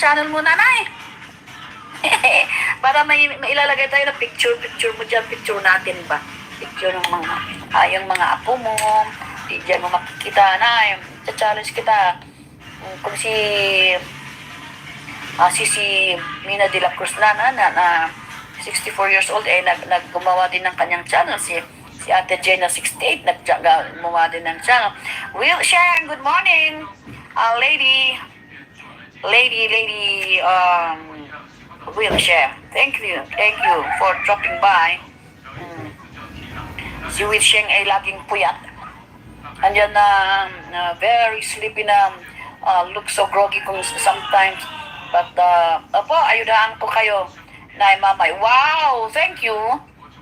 channel mo, nanay. Para may, may tayo na picture, picture mo dyan, picture natin ba? Picture ng mga, ah, yung mga apo mo, di dyan mo makikita na, challenge kita. Mm, Kung si, ah, si, si Mina de la Cruz na, na, na, na 64 years old, eh, nag, naggumawa din ng kanyang channel, si, si Ate Jenna 68, naggumawa din ng channel. Will Sharon, good morning! Ah, lady, lady, lady, um, wheelchair. Thank you, thank you for dropping by. Mm. Si wheelchair ay laging puyat. Andyan na na very sleepy na uh, look so groggy kung sometimes. But, uh, opo, ayudahan ko kayo. Nay, mamay. Wow, thank you.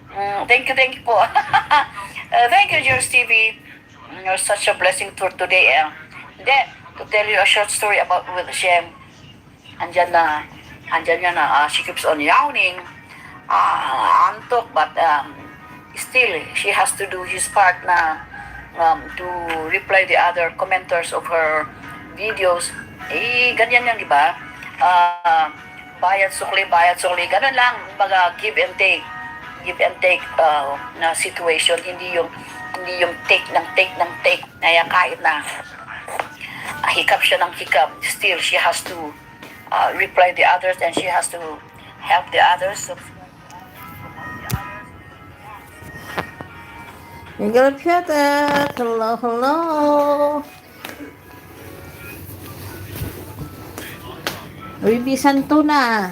Mm, thank you, thank you po. uh, thank you, George TV. You're such a blessing for today. Eh. Then, to tell you a short story about Will Shem. Andyan na, andyan niya na, ah, she keeps on yawning, ah, antok, but um, still, she has to do his part na um, to reply the other commenters of her videos. Eh, ganyan yan, di ba? Ah, bayad sukli, bayad sukli, ganun lang, baga give and take, give and take uh, na situation, hindi yung hindi yung take ng take ng take, kaya kahit na uh, hiccup siya ng hiccup, still she has to uh, reply the others and she has to help the others. So, Miguel Piatet, hello, hello. Bibi Santo na.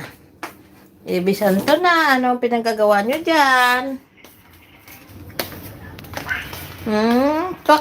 Bibi Santo na, anong pinagkagawa nyo dyan? Hmm?